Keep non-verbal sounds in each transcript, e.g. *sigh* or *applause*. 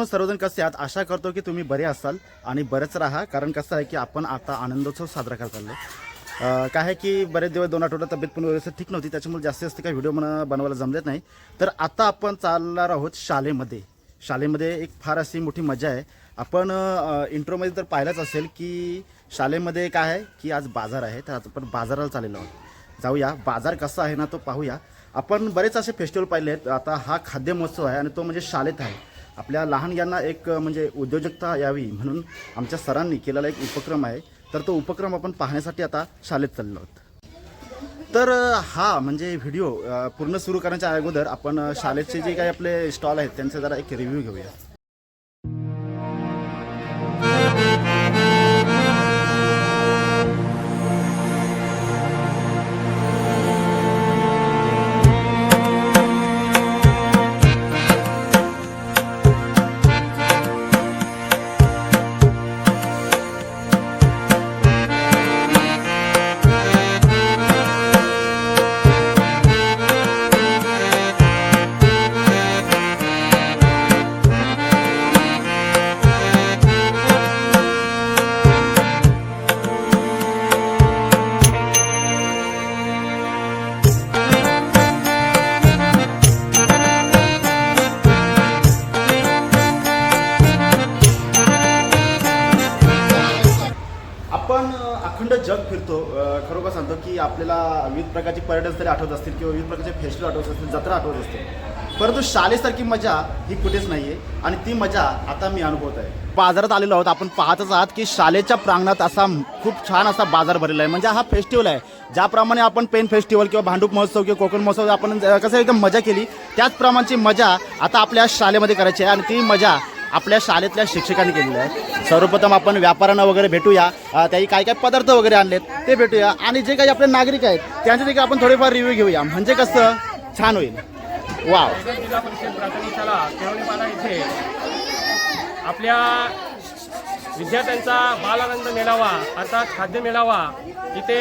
मित्रांनो सर्वजण कसे आहात? आशा करतो की तुम्ही बरे असाल आणि बरेच राहा. कारण कसं आहे की आपण आता आनंदोत्सव साजरा करत आलो काय आहे की बरेच दिवस दोन आठवड्यात तब्येत पण व्यवस्थित ठीक नव्हती. त्याच्यामुळे जास्तीत जास्त काही व्हिडिओ म्हणा बनवायला जमलेत नाही. तर आता आपण चालणार आहोत शाळेमध्ये. शाळेमध्ये एक फार अशी मोठी मजा आहे. आपण इंट्रोमध्ये तर पाहिलंच असेल की शाळेमध्ये काय आहे की आज बाजार आहे. तर आज आपण बाजाराला चाललेलो आहोत. जाऊया. बाजार कसा आहे ना तो पाहूया. आपण बरेच असे फेस्टिवल पाहिले आहेत. आता हा खाद्य महोत्सव आहे आणि तो म्हणजे शाळेत आहे. आपल्या लहान यांना एक म्हणजे उद्योजकता यावी म्हणून आमच्या सरांनी केलेला एक उपक्रम आहे. तर तो उपक्रम आपण पाहण्यासाठी आता शाळेत चाललो आहोत. तर हा म्हणजे व्हिडिओ पूर्ण सुरू करण्याच्या अगोदर आपण शाळेचे जे काही आपले स्टॉल आहेत त्यांचा जरा एक रिव्ह्यू घेऊया. स्थळे आठवत असतील किंवा विविध प्रकारचे फेस्टिवल आठवत असतील जत्रा आठवत असतील परंतु शाळेसारखी मजा ही कुठेच नाही आहे आणि ती मजा आता मी अनुभवत आहे. बाजारात आलेलो आहोत आपण पाहतच आहात की शाळेच्या प्रांगणात असा खूप छान असा बाजार भरलेला आहे. म्हणजे हा फेस्टिवल आहे ज्याप्रमाणे आपण पेन फेस्टिवल किंवा भांडूप महोत्सव किंवा कोकण महोत्सव आपण कसं एकदम मजा केली त्याचप्रमाणची मजा आता आपल्या शाळेमध्ये करायची आहे आणि ती मजा आपल्या शाळेतल्या शिक्षकांनी केलेलं आहे. सर्वप्रथम आपण व्यापाऱ्यांना वगैरे भेटूया. त्याही काय काय पदार्थ वगैरे आणलेत ते भेटूया. आणि जे काही आपले नागरिक आहेत त्यांचे देखील आपण थोडेफार रिव्ह्यू घेऊया. म्हणजे कसं? छान होईल. वाव जिल्हा परिषद प्राथमिक शाळा इथे आपल्या विद्यार्थ्यांचा बालानंद मेळावा अर्थात खाद्य मेळावा इथे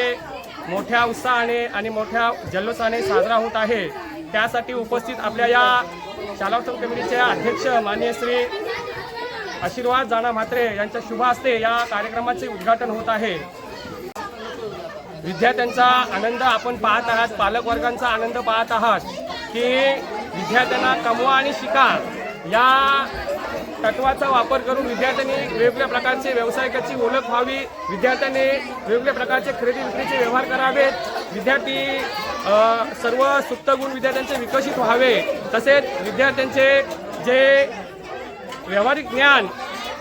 मोठ्या उत्साहाने आणि मोठ्या जल्लोषाने साजरा होत आहे. त्यासाठी उपस्थित आपल्या या शाळा कमिटीचे अध्यक्ष माननीय श्री आशीर्वाद जाना म्हात्रे यांच्या शुभ हस्ते या कार्यक्रमाचे उद्घाटन होत आहे. विद्यार्थ्यांचा आनंद आपण पाहत आहात पालकवर्गांचा आनंद पाहत आहात की विद्यार्थ्यांना कमवा आणि शिका या तत्वाचा वापर करून विद्यार्थ्यांनी वेगवेगळ्या प्रकारचे व्यावसायिकाची ओळख व्हावी. विद्यार्थ्यांनी वेगवेगळ्या प्रकारचे खरेदी विक्रीचे व्यवहार करावेत. विद्यार्थी सर्व सुप्तगुण विद्यार्थ्यांचे विकसित व्हावे. तसेच विद्यार्थ्यांचे जे व्यावहारिक ज्ञान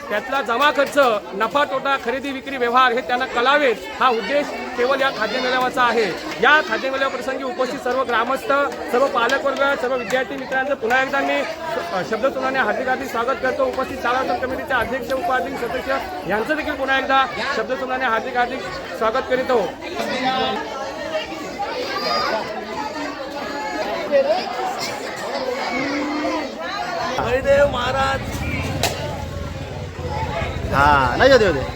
त्यातला जमा खर्च नफा तोटा खरेदी विक्री व्यवहार हे त्यांना कलावेत. हा उद्देश केवळ या खाद्य मेळाव्याचा आहे. या खाद्य मेळाव्या उपस्थित सर्व ग्रामस्थ सर्व पालकवर्ग सर्व विद्यार्थी मित्रांचं पुन्हा एकदा मी शब्दसुनाने हार्दिक हार्दिक स्वागत करतो. उपस्थित शाळा कमिटीचे अध्यक्ष उपाध्यक्ष सदस्य यांचं देखील पुन्हा एकदा शब्दसुनाने हार्दिक हार्दिक स्वागत करीतो. हरिदेव महाराज हा नाही होते होते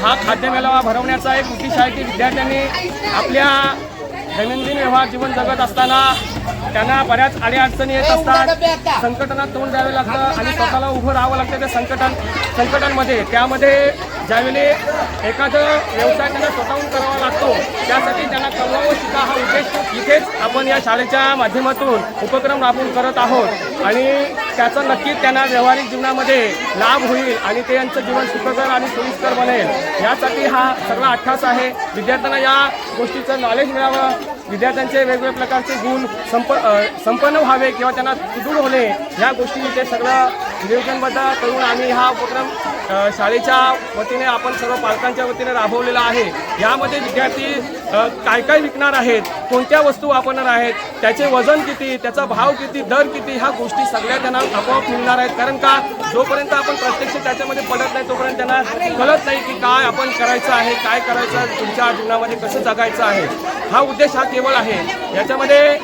हा खाद्य मेळावा भरवण्याचा एक उद्देश आहे की विद्यार्थ्यांनी आपल्या दैनंदिन व्यवहार जीवन जगत असताना त्यांना बऱ्याच अडीअडचणी येत असतात. संकटांना तोंड द्यावे लागतं आणि स्वतःला उभं राहावं लागतं. त्या संकटां संकटांमध्ये त्यामध्ये ज्यावेळी एखादं व्यवसाय त्यांना स्वतःहून करावा लागतो त्यासाठी त्यांना कमवावं शिका हा उद्देश इथेच आपण या शाळेच्या माध्यमातून उपक्रम राबवून करत आहोत. आणि त्याचा नक्कीच त्यांना व्यावहारिक जीवनामध्ये लाभ होईल आणि ते यांचं जीवन सुखकर आणि सोयीस्कर बनेल. यासाठी हा सर्व अठ्ठास आहे. विद्यार्थ्यांना या गोष्टीचं नॉलेज मिळावं. विद्यार्थ्यांचे वेगवेगळ्या प्रकारचे गुण संप संपन्न व्हावे किंवा त्यांना सुदृढ होणे ह्या गोष्टी इथे सगळं नियोजनबद्ध करून आम्ही हा उपक्रम शाळेच्या वतीने आपण सर्व पालकांच्या वतीने राबवलेला आहे. यामध्ये विद्यार्थी काय काय विकणार आहेत कोणत्या वस्तू वापरणार आहेत त्याचे वजन किती त्याचा भाव किती दर किती ह्या गोष्टी सगळ्या त्यांना आपोआप मिळणार आहेत. कारण का जोपर्यंत आपण प्रत्यक्ष त्याच्यामध्ये पडत नाही तोपर्यंत त्यांना कळत नाही की काय आपण करायचं आहे काय करायचं तुमच्या जीवनामध्ये कसं जगायचं आहे. हा उद्देश हा केवळ आहे. याच्यामध्ये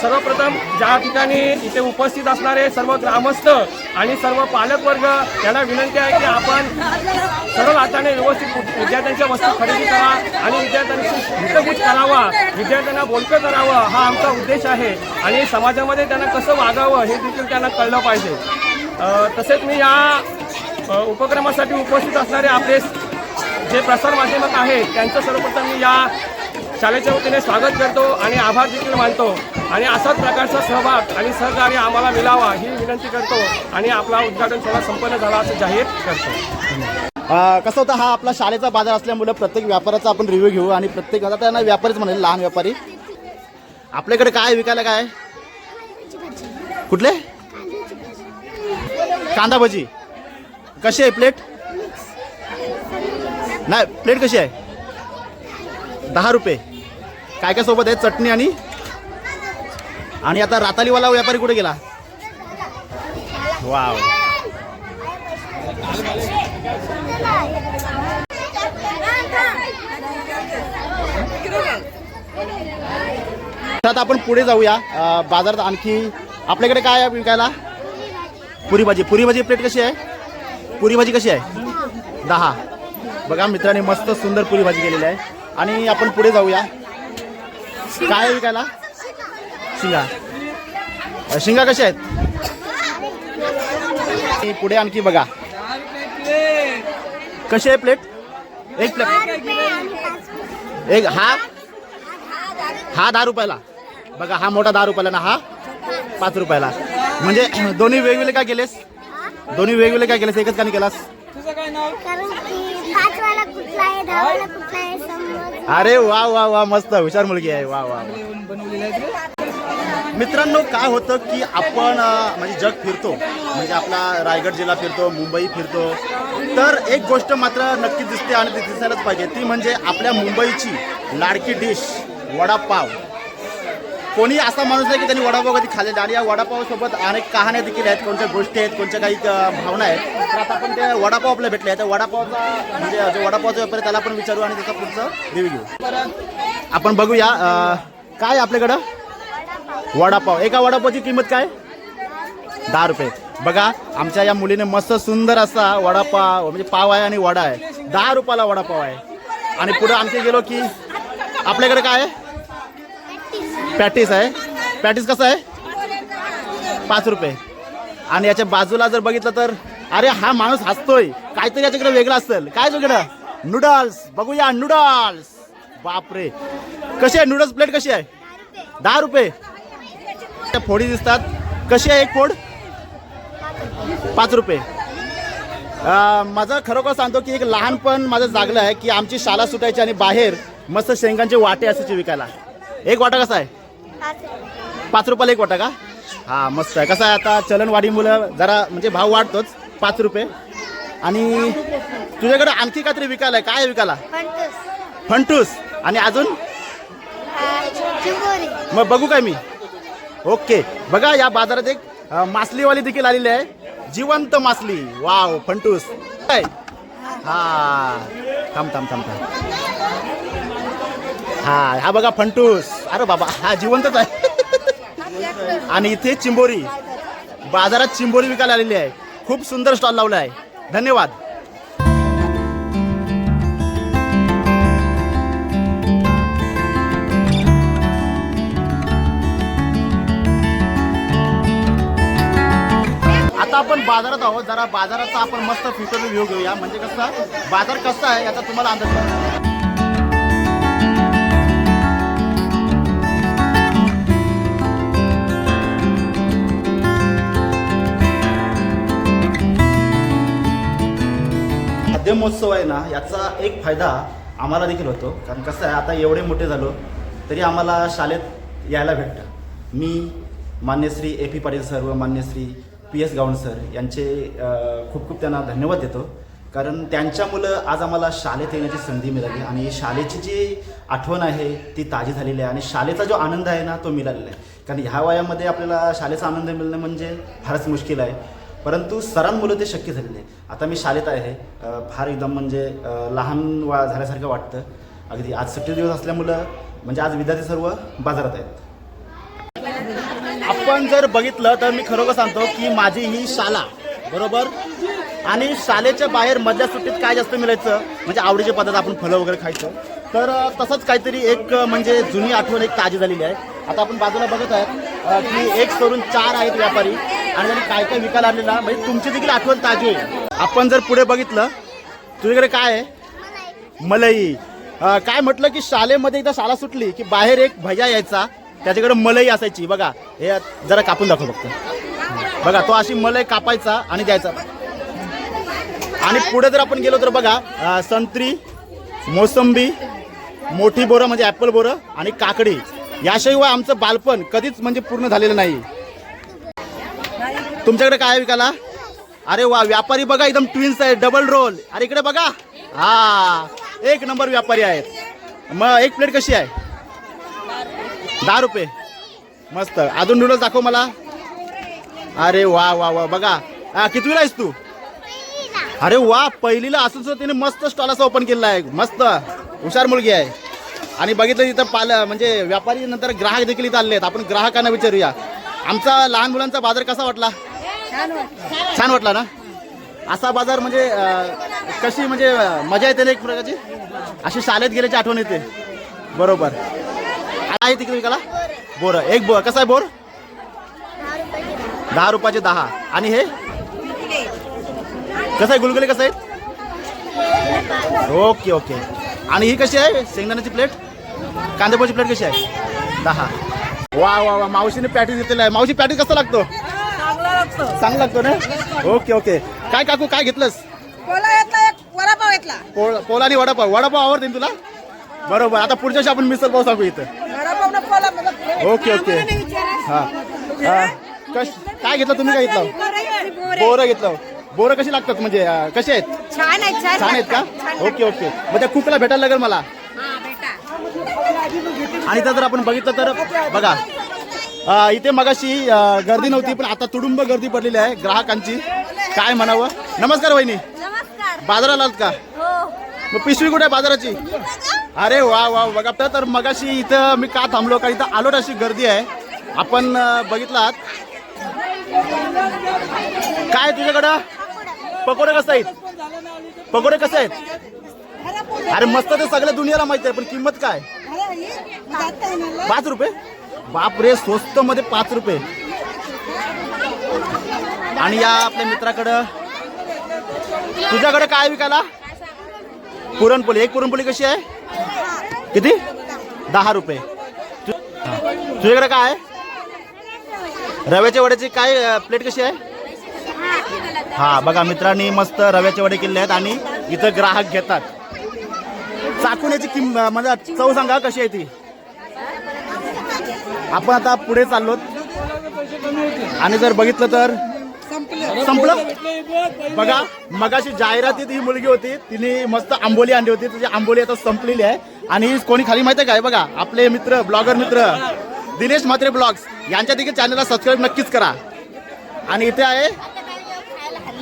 सर्वप्रथम ज्या ठिकाणी इथे उपस्थित असणारे सर्व ग्रामस्थ आणि सर्व पालकवर्ग यांना विनंती आहे की आपण सरळ हाताने व्यवस्थित विद्यार्थ्यांच्या वस्तू खरेदी करा आणि विद्यार्थ्यांशी हितगुज करावा विद्यार्थ्यांना बोलकं करावं हा आमचा उद्देश आहे आणि समाजामध्ये त्यांना कसं वागावं हे देखील त्यांना कळलं पाहिजे. तसेच मी या उपक्रमासाठी उपस्थित असणारे आपले जे प्रसार माध्यमक आहेत त्यांचं सर्वप्रथम मी या शाळेच्या वतीने स्वागत करतो आणि आभार देखील मानतो. आणि असाच प्रकारचा सहभाग आणि सहकार्य आम्हाला मिळावा ही विनंती करतो आणि आपला उद्घाटन सोहळा संपन्न झाला असं जाहीर करतो. कसं होतं हा आपला शाळेचा बाजार असल्यामुळे प्रत्येक व्यापाराचा आपण रिव्ह्यू घेऊ आणि प्रत्येक आता त्यांना व्यापारीच म्हणेल लहान व्यापारी. आपल्याकडे काय विकायला काय कुठले? कांदा भजी. कशी आहे प्लेट नाही प्लेट कशी आहे? दहा रुपये. काय काय सोबत आहे चटणी आणि? आणि आता रातालीवाला व्यापारी कुठे गेला? वाव. आता आपण पुढे जाऊया. बाजारात आणखी आपल्याकडे काय आहे विकायला? पुरी भाजी पुरी भाजी प्लेट कशी आहे? पुरी भाजी कशी आहे? दहा. बघा मित्रांनी मस्त सुंदर पुरी भाजी केलेली आहे. आणि आपण पुढे जाऊया. काय विकायला शिंगा. शिंगा कशा आहेत? पुढे आणखी बघा. कशी आहे प्लेट एक प्लेट एक हा? हा दहा रुपयाला. बघा हा मोठा दहा रुपयाला ना हा? पाच रुपयाला. म्हणजे दोन्ही वेगवेगळे काय केलेस? दोन्ही वेगवेगळे काय केलेस? एकच का नाही केलास? कारण की पाच वाला कुठला आहे दहा वाला कुठला आहे समज अरे वा वा वा मस्त हुशार मुलगी आहे. वा वा वा. मित्रांनो काय होतं की आपण अं, म्हणजे जग फिरतो. म्हणजे आपला रायगड जिल्हा फिरतो मुंबई फिरतो. तर एक गोष्ट मात्र नक्की दिसते आणि ती दिसायलाच पाहिजे. ती म्हणजे आपल्या मुंबईची लाडकी डिश वडापाव. कोणी असा माणूस आहे की त्यांनी वडापाव कधी खाल्लेला आणि या वडापावसोबत अनेक कहाण्या देखील आहेत कोणत्या गोष्टी आहेत कोणत्या काही भावना आहेत. तर आता आपण ते वडापाव आपल्याला भेटले आहे त्या वडापावचा म्हणजे जो वडापावचा व्यापारी आहे त्याला आपण विचारू आणि त्याचा पुढचं रिव्ह्यू घेऊ. आपण बघूया काय आपल्याकडं? वडापाव. एका वडापावची किंमत काय? दहा रुपये. बघा आमच्या या मुलीने मस्त सुंदर असा वडापाव म्हणजे पाव आहे आणि वडा आहे. दहा रुपयाला वडापाव आहे. आणि पुढे आणखी गेलो की आपल्याकडे काय आहे? पॅटीस आहे. पॅटीस कसं आहे? पाच रुपये. आणि याच्या बाजूला जर बघितलं तर अरे हा माणूस हसतोय. काहीतरी याच्याकडे वेगळं असेल. काय वेगळं नूडल्स बघूया नूडल्स बापरे. कशी आहे? नूडल्स प्लेट कशी आहे? दहा रुपये. त्या फोडी दिसतात. कशी आहे एक फोड? पाच रुपये. माझं खरोखर सांगतो की एक लहानपण माझं जागलं आहे की आमची शाळा सुटायची आणि बाहेर मस्त शेंगांचे वाटे असायचे विकायला. एक वाटा कसा आहे? पाच रुपयाला एक वाटा का? हा मस्त आहे. कसं आहे आता चलनवाढीमुळं जरा म्हणजे भाव वाढतोच पाच रुपये. आणि तुझ्याकडे आणखी काहीतरी विकायला आहे? काय विकायला? फंटूस फंटूस आणि अजून? मग बघू काय मी. ओके. बघा या बाजारात एक मासलीवाली देखील आलेली आहे. जिवंत मासली. वाव फंटूस काय? हा. थांब थांब थांब थांब. हा हा बघा फंटूस अरे बाबा हा जिवंतच आहे. आणि इथे चिंबोरी. बाजारात चिंबोरी विकायला आलेली आहे. खूप सुंदर स्टॉल लावला आहे. धन्यवाद. आता आपण बाजारात आहोत. जरा बाजाराचा आपण मस्त फ्युचर व्ह्यू घेऊया. म्हणजे कसं बाजार कसा आहे याचा तुम्हाला अंदाज महोत्सव आहे ना याचा एक फायदा आम्हाला देखील होतो. कारण कसं आहे आता एवढे मोठे झालो तरी आम्हाला शाळेत यायला भेटतं. मी मान्यश्री ए पी पाटील सर व मान्यश्री पी एस गावण सर यांचे खूप खूप त्यांना धन्यवाद देतो. कारण त्यांच्यामुळं आज आम्हाला शाळेत येण्याची संधी मिळाली आणि शाळेची जी आठवण आहे ती ताजी झालेली आहे. आणि शाळेचा जो आनंद आहे ना तो मिळालेला आहे. कारण ह्या वयामध्ये आपल्याला शाळेचा आनंद मिळणं म्हणजे फारच मुश्किल आहे. परंतु सरांमुळे ते शक्य झाले आहे आता मी शाळेत आहे. फार एकदम म्हणजे लहान वा झाल्यासारखं वाटतं. अगदी आज सुट्टी दिवस असल्यामुळं म्हणजे आज विद्यार्थी सर्व बाजारात आहेत. आपण जर बघितलं तर मी खरोखर सांगतो की माझी ही शाला बरोबर? आणि शाळेच्या बाहेर मधल्या सुट्टीत काय जास्त मिळायचं? म्हणजे आवडीचे पदार्थ आपण फळं वगैरे खायचं. तर तसंच काहीतरी एक म्हणजे जुनी आठवण एक ताजी झालेली आहे. आता आपण बाजूला बघत आहे की एक सोडून चार आहेत व्यापारी. आणि त्यांनी काय काय विकायला आणलेला म्हणजे तुमची देखील आठवण ताजी आहे. आपण जर पुढे बघितलं तुझ्याकडे काय आहे? मलई. काय म्हटलं की शाळेमध्ये एकदा शाळा सुटली की बाहेर एक भैया यायचा त्याच्याकडे मलई असायची. बघा हे जरा कापून दाखव फक्त. बघा तो अशी मलई कापायचा आणि द्यायचा. आणि पुढे जर आपण गेलो तर बघा संत्री मोसंबी मोठी बोरं म्हणजे ॲपल बोरं आणि काकडी. याशिवाय आमचं बालपण कधीच म्हणजे पूर्ण झालेलं नाही. तुमच्याकडे काय आहे विकायला? अरे वा व्यापारी बघा एकदम ट्विन्स आहे डबल रोल अरे इकडे बघा. हा एक नंबर व्यापारी आहेत. मग एक प्लेट कशी आहे? दहा रुपये. मस्त. अजून नूडल्स दाखव मला. अरे वा वा वा बघा. कितवीला आहेस तू? अरे वा पहिलीला असून सुद्धा तिने मस्त स्टॉल असा ओपन केलेला आहे. मस्त. हुशार मुलगी आहे. आणि बघितलं तिथं पाल म्हणजे व्यापारी नंतर ग्राहक देखील इथं आले आहेत. आपण ग्राहकांना विचारूया. आमचा लहान मुलांचा बाजार कसा वाटला? छान वाटला ना? असा बाजार म्हणजे अं, कशी म्हणजे अं, मजा येते ना एक प्रकारची? अशी शाळेत गेल्याची आठवण येते. बरोबर. काय आहे तिकडे विकायला? बोर. एक बोर. कसा आहे बोर? दहा रुपयाचे दहा. आणि हे? कसं आहे? गुलगुले कसं आहे ओके ओके. आणि ही कशी आहे? शेंगदाण्याची प्लेट कांदेपोची प्लेट कशी आहे? दहा. वा वा वा. मावशीने पॅटी घेतलेला आहे. मावशी पॅटी कसं लागतो? चांगला लागतो. ना? Okay okay. काय काकू काय घेतलंस? वडापाव पोळ पोला आणि वडापाव. वडापाव आवडते तुला? बरोबर. आता पुढच्या आपण मिसळ पाव सांगू इथं. Okay okay. हा. कश काय घेतलं? तुम्ही काय घेतलं? बोरं घेतलं. बोरं कशी लागतात म्हणजे अं, कशी आहेत? छान आहे छान छान आहेत का? Okay okay. मग त्या कुकला भेटायला लागेल मला. आणि तर जर आपण बघितलं तर बघा अं, इथे मगाशी अं, गर्दी नव्हती पण आता तुडुंब गर्दी पडलेली आहे ग्राहकांची. काय म्हणावं? नमस्कार वहिनी. नमस्कार. बाजाराला आलात का? हो. मग पिशवी कुठे आहे बाजाराची? अरे वा वा बघा तर- तर मगाशी इथं मी का थांबलो? का इथं आलोट अशी गर्दी आहे. आपण अं, बघितलात. काय तुझ्याकडं? पकोडे कसं आहेत? पकोडे कसे आहेत? अरे मस्त ते सगळ्या दुनियाला माहिती आहे पण किंमत काय? पाच रुपये? बाप रे स्वस्त मध्ये पाच रुपये. आणि या आपल्या मित्राकडं. तुझ्याकडे काय विकायला? पुरणपोळी. एक पुरणपोळी कशी आहे? किती? दहा रुपये. तुझ्याकडे काय आहे? रव्याच्या वड्याची काय प्लेट कशी आहे? हा बघा मित्रांनी मस्त रव्याचे वडे केले आहेत आणि इथं ग्राहक घेतात. चाकून याची किंम म्हणजे चव सांगा कशी आहे ती? आपण आता पुढे चाललो आणि जर बघितलं तर संपलं. बघा मगाशी जाहिरातीत ही मुलगी होती तिने मस्त आंबोली आणली होती तिची आंबोली आता संपलेली आहे. आणि कोणी खाली माहिती आहे काय? बघा आपले मित्र ब्लॉगर मित्र दिनेश म्हात्रे ब्लॉग्स यांच्या देखील चॅनलला सबस्क्राईब नक्कीच करा. आणि इथे आहे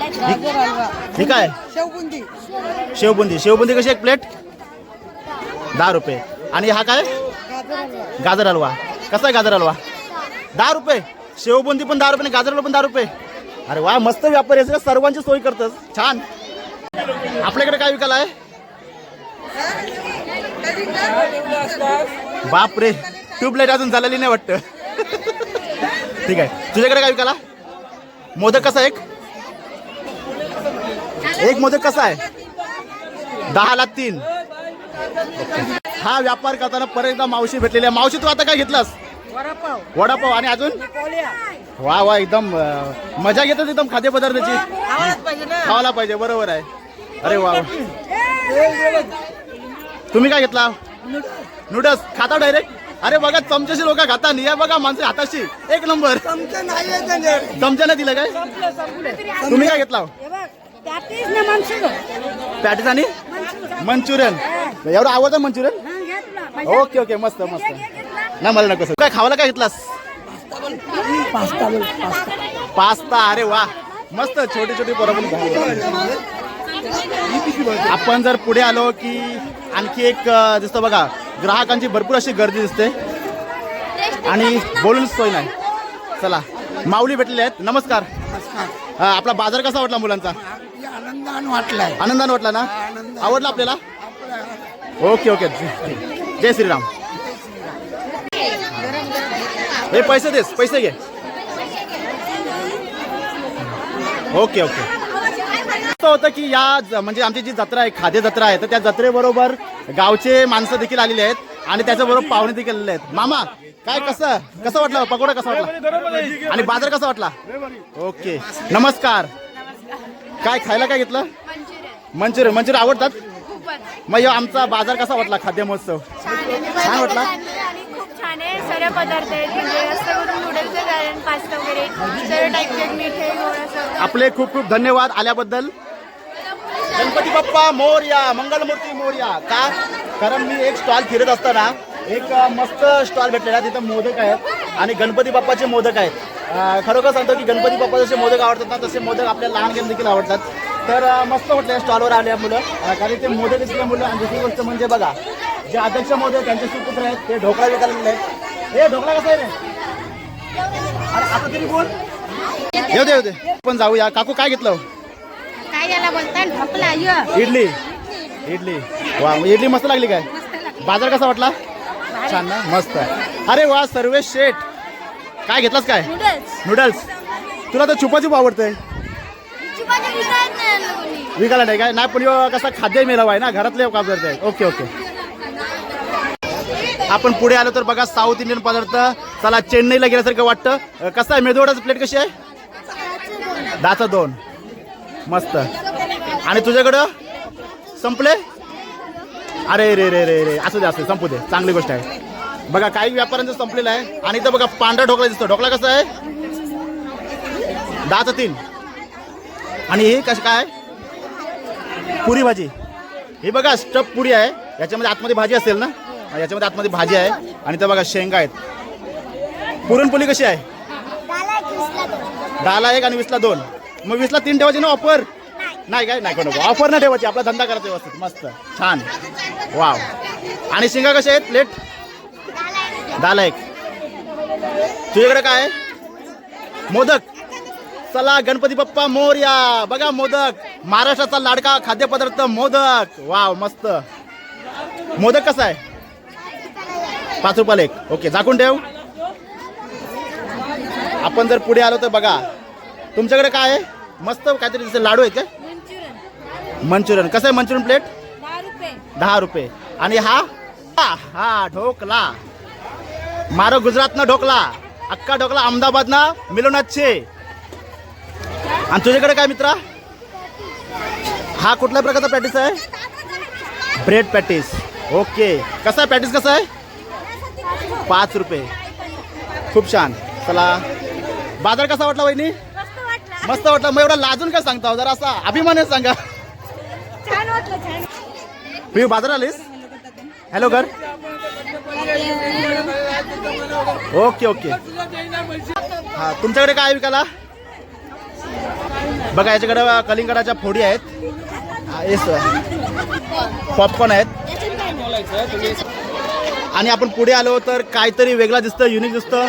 ठीक आहे शेवबुंदी. शेवबुंदी शेवबुंदी कशी एक प्लेट दहा रुपये. आणि हा काय? गाजर हलवा. कसा आहे गाजर हलवा? दहा रुपये. शेवबुंदी पण दहा रुपये आणि गाजर हलवा पण दहा रुपये. अरे वा मस्त व्यापारी आहे सर्वांची सोय करतस. छान. आपल्याकडे काय विकायला आहे? बाप रे ट्यूबलाईट अजून झालेली नाही वाटतं. *laughs* ठीक आहे. तुझ्याकडे काय विकायला? मोदक कसा एक? एक मोदक कसा आहे? दहाला तीन. हा व्यापार करताना परत एकदा मावशी भेटलेली आहे. मावशी तू आता काय घेतलास? वडापाव. वडापाव आणि अजून? वा वा एकदम मजा घेतात एकदम खाद्यपदार्थाची. खावायला पाहिजे बरोबर आहे. अरे वा. तुम्ही काय घेतला? नूडल्स. खाता डायरेक्ट अरे बघा चमच्याशी लोक खाता या बघा माणसं हाताशी. एक नंबर. चमचे नाही आहे त्याने. चमचा नाही दिला काय? तुम्ही काय घेतला? बघ, त्यातच ना माणसं पॅटीस आणि? मंचुरियन. एवढं आवडतं मंचुरियन? हा, तुला. ओके ओके मस्त मस्त. नाही मला नको. काय खावायला काय घेतलास? पास्ता अरे वा. मस्त छोटी छोटी बरोबर आपण जर पुढे आलो की आणखी एक दिसतं बघा ग्राहकांची भरपूर अशी गर्दी दिसते. आणि बोलून सोय नाही. चला. माऊली भेटलेले आहेत. नमस्कार. हा, आपला बाजार कसा वाटला मुलांचा? आनंदान वाटलाय. आनंदाने वाटला ना? आवडला आपल्याला? Okay okay. जय श्रीराम. हे पैसे देस पैसे घे. Okay okay. असं होतं की या म्हणजे आमची जी जत्रा आहे खाद्य जत्रा आहे तर त्या जत्रेबरोबर गावचे माणसं देखील आलेले आहेत आणि त्याच्याबरोबर पाहुणे देखील आलेले आहेत. मामा काय कसं कसं वाटलं? पकोडा कसा वाटला? आणि बाजार कसा वाटला? ओके. नमस्कार. काय खायला काय घेतलं? मंचुरियन. मंचुरियन आवडतात? मग आमचा बाजार कसा वाटला खाद्य महोत्सव? छान वाटला? आणि खूप छान आहे. सर्व पदार्थ आहेत म्हणजे जास्त करून नूडल्सचं कारण पास्ता वगैरे. सर्व टाईपचे मिठे गोड असं. आपले खूप खूप धन्यवाद आल्याबद्दल. गणपती बाप्पा मोर्या मंगलमूर्ती मोर्या. का? कारण मी एक स्टॉल फिरत असताना एक मस्त स्टॉल भेटलेला तिथं मोदक आहेत आणि गणपती बाप्पाचे मोदक आहेत. खरोखर सांगतो की गणपती बाप्पा जसे मोदक आवडतात ना तसे मोदक आपल्या लहान गेम देखील आवडतात. तर मस्त वाटलं या स्टॉलवर आल्या मुलं. कारण ते मोदक असल्या मुलं आणि दुसरी गोष्ट म्हणजे बघा जे अध्यक्ष मोदक त्यांचे सुपुत्र आहेत ते ढोकळा विकायला आहेत. हे ढोकळा कसा आहे रे? अरे आता तरी बोल. येऊ दे येऊ दे. पण जाऊया. काकू काय घेतलं? काय याला बोलतात ढोकला य. इडली. इडली. वा इडली मस्त लागली काय? बाजार कसा वाटला? छान ना? मस्त अरे वा सर्वेश शेठ. काय घेतलास काय? नूडल्स नूडल्स तुला तर छुपाछुप आवडतंय. विकायला नाही काय? नाही पण कसा खाद्य मेलावा आहे ना? घरातले काम करताय ओके ओके. आपण पुढे आलो तर बघा साऊथ इंडियन पदार्थ. चला चेन्नईला गेल्यासारखं वाटतं. कसं आहे? मेदूवडाचं प्लेट कशी आहे? दहाचा दोन. मस्त. आणि तुझ्याकडं? संपले? अरे रे रे रे रे. असू दे असू दे. संपू दे. चांगली गोष्ट आहे. बघा काही व्यापाऱ्यांचं संपलेलं आहे. आणि इथं बघा पांढरा ढोकळा दिसतो. ढोकळा कसा आहे? दहाचा तीन. आणि ही कशी काय? पुरी भाजी. ही बघा स्टफ पुरी आहे. याच्यामध्ये आतमध्ये भाजी असेल ना? याच्यामध्ये आतमध्ये भाजी आहे. आणि इथं बघा शेंगा आहेत. पुरणपोळी कशी आहे? दहाला एक आणि वीसला दोन. मग वीसला तीन ठेवायची ना ऑफर नाही. काय? नाही नको ऑफर नाही ठेवायची. आपला धंदा करायचा व्यवस्थित. मस्त. छान. वाव. आणि शेंगा कशा आहेत? प्लेट दहाला एक. तुझ्याकडे काय? आहे? मोदक. चला गणपती बाप्पा मोर्या. बघा मोदक. महाराष्ट्राचा लाडका खाद्यपदार्थ मोदक. वाव मस्त. मोदक कसा आहे? पाच रुपयाला एक. ओके झाकून ठेव. आपण जर पुढे आलो तर बघा. तुमच्याकडे काय आहे? मस्त काहीतरी लाडू आहेत काय मंचुरियन. कसं आहे मंचुरियन प्लेट? दहा रुपये. आणि हा हा, ढोकला. मारो गुजरातनं ढोकला. अक्का ढोकला अहमदाबादना छे आणि तुझ्याकडे काय मित्रा? हा कुठल्या प्रकारचा पॅटीस आहे? Bread patties. ओके. कसा आहे पॅटीस कसा आहे? पाच रुपये. खूप छान. चला. बाजार कसा वाटला वहिनी? मस्त वाटला. मग एवढा लाजून काय सांगता हो? जरा असा अभिमाने सांगा. मी बाजार आलीस? हॅलो घर? ओके ओके हा तुमच्याकडे काय विकायला? बघा याच्याकडे कलिंगडाच्या फोडी आहेत. येस पॉपकॉर्न आहेत. आणि आपण पुढे आलो तर काहीतरी वेगळा दिसतं युनिक दिसतं.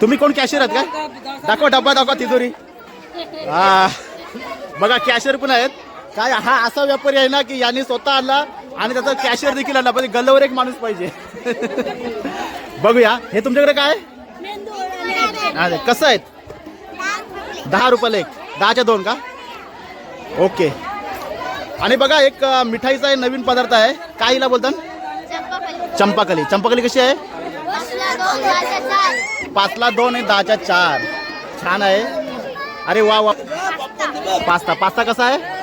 तुम्ही कोण कॅशियर आहात का? दाखवा डब्बा दाखवा तिजोरी. हा. बघा कॅशियर पण आहेत. काय हा असा व्यापारी आहे ना की यांनी स्वतः आणला आणि त्याचा कॅशियर देखील आला पण म्हणजे गल्ल्यावर एक माणूस पाहिजे. बघूया हे तुमच्याकडे काय? हा, कसं आहेत? दहा रुपयाला एक. दहाच्या दोन का? ओके. आणि बघा एक मिठाईचा आहे नवीन पदार्थ आहे. काय हिला बोलतात चंपाकली. चंपाकली कशी आहे? पाचला दोन आहे दहाच्या चार. छान आहे. अरे वा वा. पास्ता. पास्ता कसा आहे?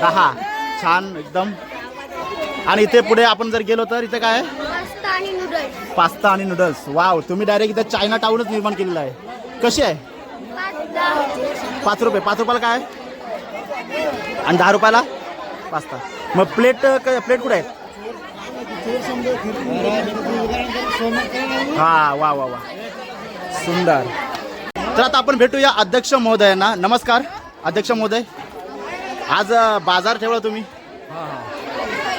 दहा. छान एकदम. आणि इथे पुढे आपण जर गेलो तर इथे काय आहे? पास्ता आणि नूडल्स वाव तुम्ही डायरेक्ट इथे चायना टाऊनच निर्माण केलेलं आहे. कशी आहे? पाच रुपये. पाच रुपयाला काय आहे? आणि दहा रुपयाला? पास्ता. मग प्लेट प्लेट कुठे आहेत? हा वा वा वा. सुंदर. तर आता आपण भेटूया अध्यक्ष महोदयांना. नमस्कार. अध्यक्ष महोदय. आज बाजार ठेवला तुम्ही?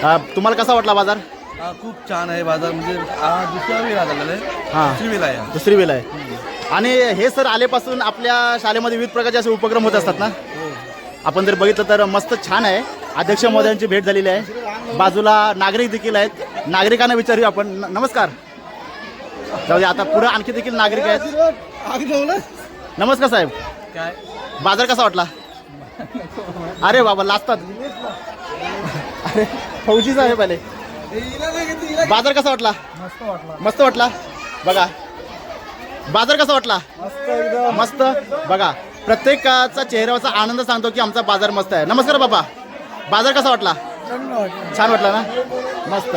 अ, तुम्हाला कसा वाटला बाजार? हा, खूप छान आहे बाजार. म्हणजे हा दुसरा वेळ आलेला आहे हां. दुसरी वेळ आहे. दुसरी वेळ आहे. आणि हे सर आल्यापासून आपल्या शाळेमध्ये विविध प्रकारचे असे उपक्रम होत असतात ना? आपण जर बघितलं तर मस्त छान आहे. अध्यक्ष महोदयांची भेट झालेली आहे. बाजूला नागरिक देखील आहेत. नागरिकांना विचारूया आपण. न- नमस्कार. जाऊ दे आता पुढे आणखी देखील नागरिक आहेत. नमस्कार साहेब. काय? बाजार कसा वाटला? अरे बाबा लाजतात अरे फौजी साहेब आले बाजार कसा वाटला? मस्त वाटला. बघा. बाजार कसा वाटला? मस्त बघा प्रत्येकाचा चेहऱ्यावरचा आनंद सांगतो की आमचा बाजार मस्त आहे. नमस्कार बाबा. बाजार कसा वाटला. छान वाटला ना? मस्त.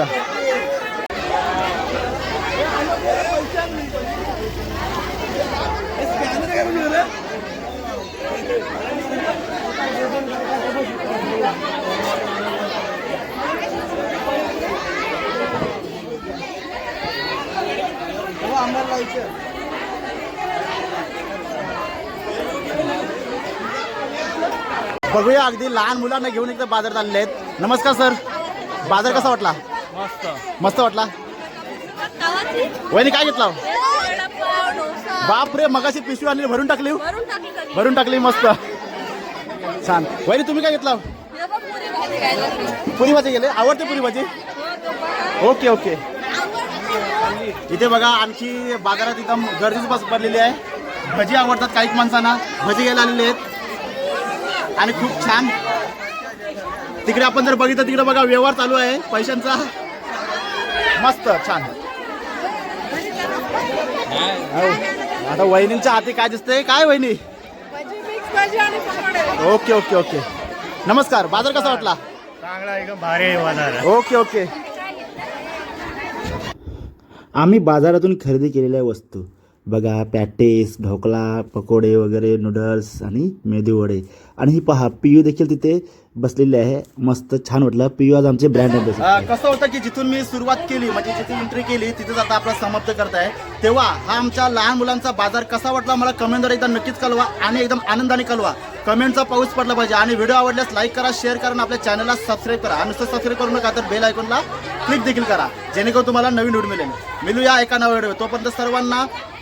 बघूया अगदी लहान मुलांना घेऊन एकदा बाजारात आलेले आहेत. नमस्कार सर. बाजार कसा वाटला? मस्त. मस्त वाटला? वहिनी काय घेतला? बाप रे मगाशी पिशवी आणली भरून टाकली? भरून टाकली मस्त. छान. वहिनी तुम्ही काय घेतला? पुरी भाजी गेले? आवडते पुरी भाजी? Okay okay. इथे बघा आणखी बाजारात एकदम गर्दीच बस भरलेली आहे. भजी आवडतात काही माणसांना. भजी घ्यायला आलेले आहेत. आणि खूप छान. तिकडे आपण जर बघितलं तिकडे बघा व्यवहार चालू आहे. पैशांचा. मस्त छान. आता वहिनींच्या हाती काय दिसतंय? काय वहिनी? Okay okay okay. नमस्कार. बाजार कसा वाटला? चांगला एकदम भारी आहे बाजार. Okay okay. आम्ही बाजारातून खरेदी केलेल्या वस्तू. बघा पॅटेस ढोकळा पकोडे वगैरे नूडल्स आणि मेदू वडे. आणि ही पहा पियू देखील तिथे बसलेली आहे. मस्त छान वाटलं. पियू आज आमचे ब्रँड कसं होतं की जिथून मी सुरुवात केली म्हणजे जिथे एंट्री केली तिथेच आता आपला समाप्त करताय तेव्हा हा आमच्या लहान मुलांचा बाजार कसा वाटला मला कमेंटवर एकदा नक्कीच कळवा आणि एकदम आनंदाने कळवा. कमेंटचा पाऊस पडला पाहिजे आणि व्हिडिओ आवडल्यास लाईक करा शेअर करा आणि आपल्या चॅनलला सबस्क्राईब करा. आणि नुसतं सबस्क्राईब करू नका तर बेल आयकॉनला क्लिक देखील करा. जेणेकरून तुम्हाला नवीन व्हिडिओ मिळेल. मिळूया एका नव्या व्हिडिओ तोपर्यंत सर्वांना